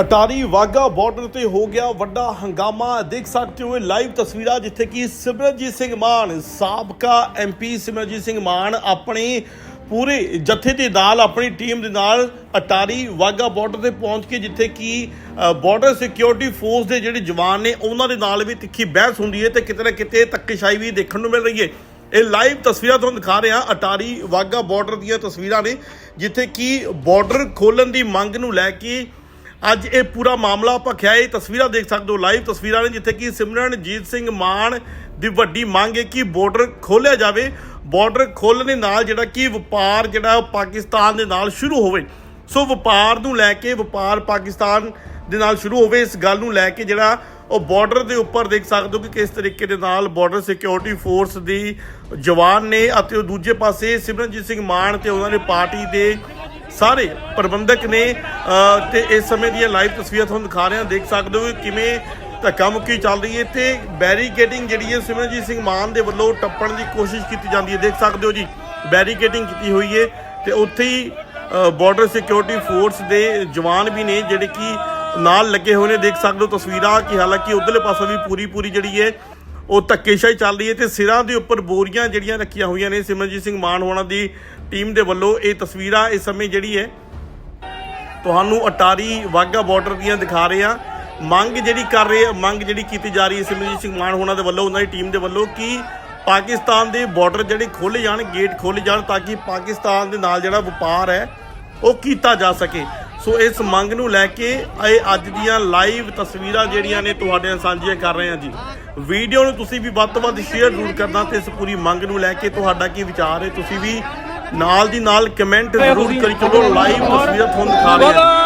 Attari Wagah border ਤੇ ਹੋ ਗਿਆ ਵੱਡਾ ਹੰਗਾਮਾ। ਦੇਖ ਸਕਦੇ ਹੋ ਇਹ ਲਾਈਵ ਤਸਵੀਰਾਂ ਜਿੱਥੇ ਕਿ ਸਿਮਰਨਜੀਤ ਸਿੰਘ ਮਾਨ, ਸਾਬਕਾ ਐਮਪੀ ਸਿਮਰਨਜੀਤ ਸਿੰਘ ਮਾਨ ਆਪਣੇ ਪੂਰੇ ਜਥੇ ਦੇ ਨਾਲ, ਆਪਣੀ ਟੀਮ ਦੇ ਨਾਲ ਅਟਾਰੀ ਵਾਗਾ ਬਾਰਡਰ ਤੇ ਪਹੁੰਚ ਕੇ ਜਿੱਥੇ ਕਿ ਬਾਰਡਰ ਸਿਕਿਉਰਿਟੀ ਫੋਰਸ ਦੇ ਜਿਹੜੇ ਜਵਾਨ ਨੇ ਉਹਨਾਂ ਦੇ ਨਾਲ ਵੀ ਤਿੱਖੀ ਬਹਿਸ ਹੁੰਦੀ ਹੈ ਤੇ ਕਿਤੇ ਨਾ ਕਿਤੇ ਧੱਕੇਸ਼ਾਹੀ ਵੀ ਦੇਖਣ ਨੂੰ ਮਿਲ ਰਹੀ ਹੈ। ਇਹ ਲਾਈਵ ਤਸਵੀਰਾਂ ਤੁਹਾਨੂੰ ਦਿਖਾ ਰਿਹਾ ਅਟਾਰੀ ਵਾਗਾ ਬਾਰਡਰ ਦੀਆਂ ਤਸਵੀਰਾਂ ਨੇ, ਜਿੱਥੇ ਕਿ ਬਾਰਡਰ ਖੋਲਣ ਦੀ ਮੰਗ ਨੂੰ ਲੈ ਕੇ ਅੱਜ ਇਹ ਪੂਰਾ ਮਾਮਲਾ ਭਖਿਆ ਇਹ ਤਸਵੀਰਾਂ ਦੇਖ ਸਕਦੇ ਹੋ ਲਾਈਵ ਤਸਵੀਰਾਂ ਨੇ, ਜਿੱਥੇ ਕਿ ਸਿਮਰਨਜੀਤ ਸਿੰਘ ਮਾਨ ਦੀ ਵੱਡੀ ਮੰਗ ਹੈ ਕਿ ਬਾਰਡਰ ਖੋਲ੍ਹਿਆ ਜਾਵੇ। ਬਾਰਡਰ ਖੋਲ੍ਹਣ ਦੇ ਨਾਲ ਜਿਹੜਾ ਕਿ ਵਪਾਰ ਜਿਹੜਾ ਉਹ ਪਾਕਿਸਤਾਨ ਦੇ ਨਾਲ ਸ਼ੁਰੂ ਹੋਵੇ। ਸੋ ਵਪਾਰ ਨੂੰ ਲੈ ਕੇ, ਵਪਾਰ ਪਾਕਿਸਤਾਨ ਦੇ ਨਾਲ ਸ਼ੁਰੂ ਹੋਵੇ, ਇਸ ਗੱਲ ਨੂੰ ਲੈ ਕੇ ਜਿਹੜਾ ਉਹ ਬਾਰਡਰ ਦੇ ਉੱਪਰ ਦੇਖ ਸਕਦੇ ਹੋ ਕਿ ਕਿਸ ਤਰੀਕੇ ਦੇ ਨਾਲ ਬਾਰਡਰ ਸਿਕਿਉਰਿਟੀ ਫੋਰਸ ਦੀ ਜਵਾਨ ਨੇ ਅਤੇ ਉਹ ਦੂਜੇ ਪਾਸੇ ਸਿਮਰਨਜੀਤ ਸਿੰਘ ਮਾਨ ਤੇ ਉਹਨਾਂ ਨੇ ਪਾਰਟੀ ਦੇ ਸਾਰੇ ਪ੍ਰਬੰਧਕ ਨੇ ਅ, ਤੇ ਇਸ ਸਮੇਂ ਦੀਆਂ ਲਾਈਵ ਤਸਵੀਰਾਂ ਤੁਹਾਨੂੰ ਦਿਖਾ ਰਹੇ ਹਾਂ। ਦੇਖ ਸਕਦੇ ਹੋ ਕਿ ਕਿਵੇਂ ਧੱਕਾ ਮੁੱਕੀ ਚੱਲ ਰਹੀ ਹੈ। ਤੇ ਬੈਰੀਕੇਡਿੰਗ ਜਿਹੜੀ ਹੈ ਸਿਮਰਨਜੀਤ ਸਿੰਘ ਮਾਨ ਦੇ ਵੱਲੋਂ ਟੱਪਣ ਦੀ ਕੋਸ਼ਿਸ਼ ਕੀਤੀ ਜਾਂਦੀ ਹੈ। ਦੇਖ ਸਕਦੇ ਹੋ ਜੀ ਬੈਰੀਕੇਡਿੰਗ ਕੀਤੀ ਹੋਈ ਹੈ ਤੇ ਉੱਥੇ ਹੀ ਬਾਰਡਰ ਸਿਕਿਉਰਿਟੀ ਫੋਰਸ ਦੇ ਜਵਾਨ ਵੀ ਨੇ ਜਿਹੜੇ ਕਿ ਨਾਲ ਲੱਗੇ ਹੋਏ ਨੇ। ਦੇਖ ਸਕਦੇ ਹੋ ਤਸਵੀਰਾਂ ਕਿ ਹਾਲਾਂਕਿ ਉਧਰਲੇ ਪਾਸੋਂ ਵੀ ਪੂਰੀ ਪੂਰੀ ਜਿਹੜੀ ਹੈ ਉਹ ਧੱਕੇਸ਼ਾਹੀ ਚੱਲ ਰਹੀ ਹੈ ਤੇ ਸਿਰਾਂ ਦੇ ਉੱਪਰ ਬੋਰੀਆਂ ਜਿਹੜੀਆਂ ਰੱਖੀਆਂ ਹੋਈਆਂ ਨੇ ਸਿਮਰਨਜੀਤ ਸਿੰਘ ਮਾਨ ਹੋਣਾ ਦੀ ਟੀਮ ਦੇ ਵੱਲੋਂ ਇਹ ਤਸਵੀਰਾਂ ਇਸ ਸਮੇਂ ਜਿਹੜੀ ਹੈ ਤੁਹਾਨੂੰ ਅਟਾਰੀ ਵਾਗਾ ਬਾਰਡਰ ਦੀਆਂ ਦਿਖਾ ਰਹੇ ਹਾਂ। ਮੰਗ ਜਿਹੜੀ ਕਰ ਰਹੇ ਆ ਮੰਗ ਜਿਹੜੀ ਕੀਤੀ ਜਾ ਰਹੀ ਹੈ ਸਿਮਰਜੀਤ ਸਿੰਘ ਮਾਨ ਹੋਣਾ ਦੇ ਵੱਲੋਂ, ਉਹਨਾਂ ਦੀ ਟੀਮ ਦੇ ਵੱਲੋਂ ਕਿ ਪਾਕਿਸਤਾਨ ਦੇ ਬਾਰਡਰ ਜਿਹੜੇ ਖੋਲੇ ਜਾਣ ਗੇਟ ਖੋਲੇ ਜਾਣ ਤਾਂ ਕਿ ਪਾਕਿਸਤਾਨ ਦੇ ਨਾਲ ਜਿਹੜਾ ਵਪਾਰ ਹੈ ਉਹ ਕੀਤਾ ਜਾ ਸਕੇ। ਸੋ ਇਸ ਮੰਗ ਨੂੰ ਲੈ ਕੇ ਇਹ ਅੱਜ ਦੀਆਂ ਲਾਈਵ ਤਸਵੀਰਾਂ ਜਿਹੜੀਆਂ ਨੇ ਤੁਹਾਡੇ ਨਾਲ ਸਾਂਝੀਆਂ ਕਰ ਰਹੇ ਹਾਂ ਜੀ। ਵੀਡੀਓ ਨੂੰ ਤੁਸੀਂ ਵੀ ਵੱਧ ਤੋਂ ਵੱਧ ਸ਼ੇਅਰ ਜ਼ਰੂਰ ਕਰਨਾ ਤੇ ਇਸ ਪੂਰੀ ਮੰਗ ਨੂੰ ਲੈ ਕੇ ਤੁਹਾਡਾ ਕੀ ਵਿਚਾਰ ਹੈ, ਤੁਸੀਂ ਵੀ ਨਾਲ ਦੀ ਨਾਲ ਕਮੈਂਟ ਜ਼ਰੂਰ ਕਰੀ ਚਲੋ ਲਾਈਵ ਤਸਵੀਰਾਂ ਤੁਹਾਨੂੰ ਦਿਖਾ ਰਹੇ ਹਾਂ।